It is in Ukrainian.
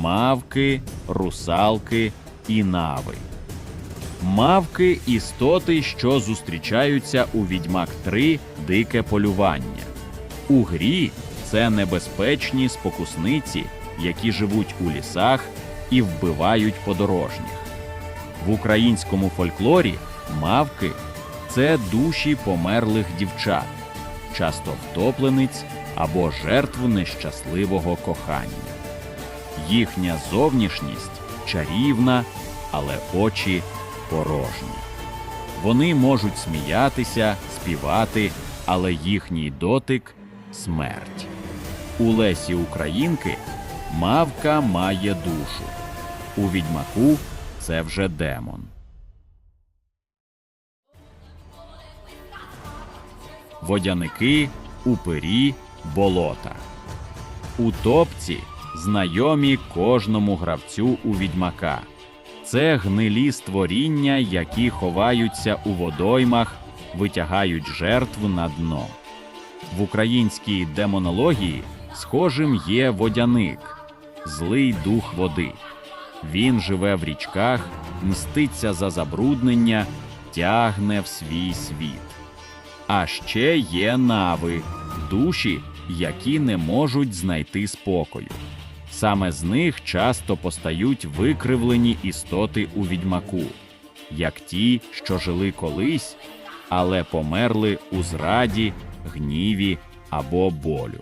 мавки, русалки і нави. Мавки істоти, що зустрічаються у Відьмак 3 Дике полювання. У грі це небезпечні спокусниці, які живуть у лісах і вбивають подорожніх. В українському фольклорі мавки це душі померлих дівчат, часто втоплениць або жертв нещасливого кохання. Їхня зовнішність чарівна, але очі порожні. Вони можуть сміятися, співати, але їхній дотик смерть. У Лесі Українки мавка має душу. У відьмаку це вже демон. Водяники, упирі, болота. Утопці знайомі кожному гравцю у відьмака. Це гнилі створіння, які ховаються у водоймах, витягають жертв на дно. В українській демонології схожим є водяник, злий дух води. Він живе в річках, мститься за забруднення, тягне в свій світ. А ще є нави, душі, які не можуть знайти спокою. Саме з них часто постають викривлені істоти у відьмаку, як ті, що жили колись, але померли у зраді, гніві або болю.